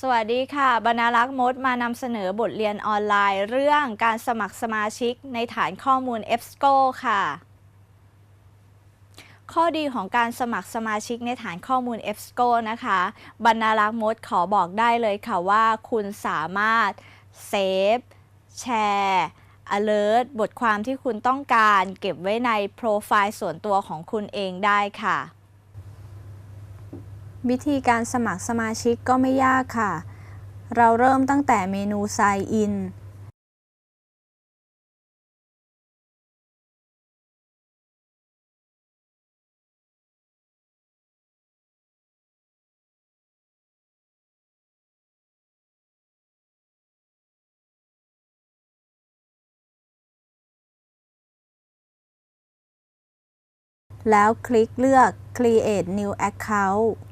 สวัสดีค่ะ บรรณารักษ์มดมานำเสนอบทเรียนออนไลน์ เรื่องการสมัครสมาชิกในฐานข้อมูล EBSCO ค่ะ ข้อดีของการสมัครสมาชิกในฐานข้อมูล EBSCO นะคะ บรรณารักษ์มดขอบอกได้เลยค่ะว่าคุณสามารถเซฟแชร์ alert บทความที่คุณต้องการ เก็บไว้ในโปรไฟล์ส่วนตัวของคุณเองได้ค่ะ วิธีการสมัครสมาชิกก็ไม่ยากค่ะ เราเริ่มตั้งแต่เมนู Sign In แล้วคลิกเลือก Create New Account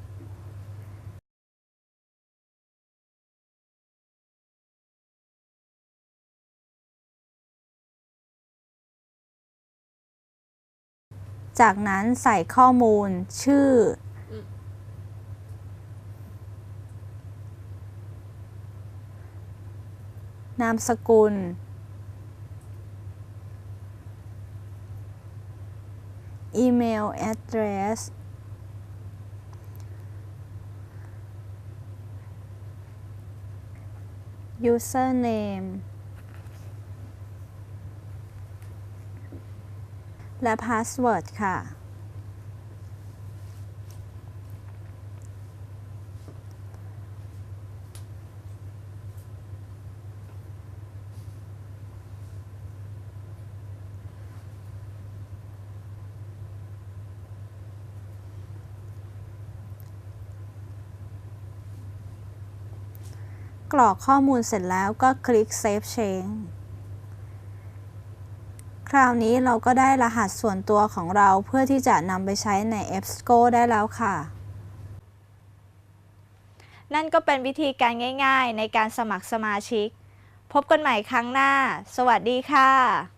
จากนั้นใส่ข้อมูลชื่อ นามสกุล อีเมล address username และ password ค่ะ กรอกข้อมูลเสร็จแล้วก็คลิก Save Change คราวนี้เราก็ได้รหัสส่วนตัวของเราเพื่อที่จะนำไปใช้ใน EBSCO ได้แล้วค่ะ นั่นก็เป็นวิธีการง่าย ๆ ในการสมัครสมาชิก พบกันใหม่ครั้งหน้า สวัสดีค่ะ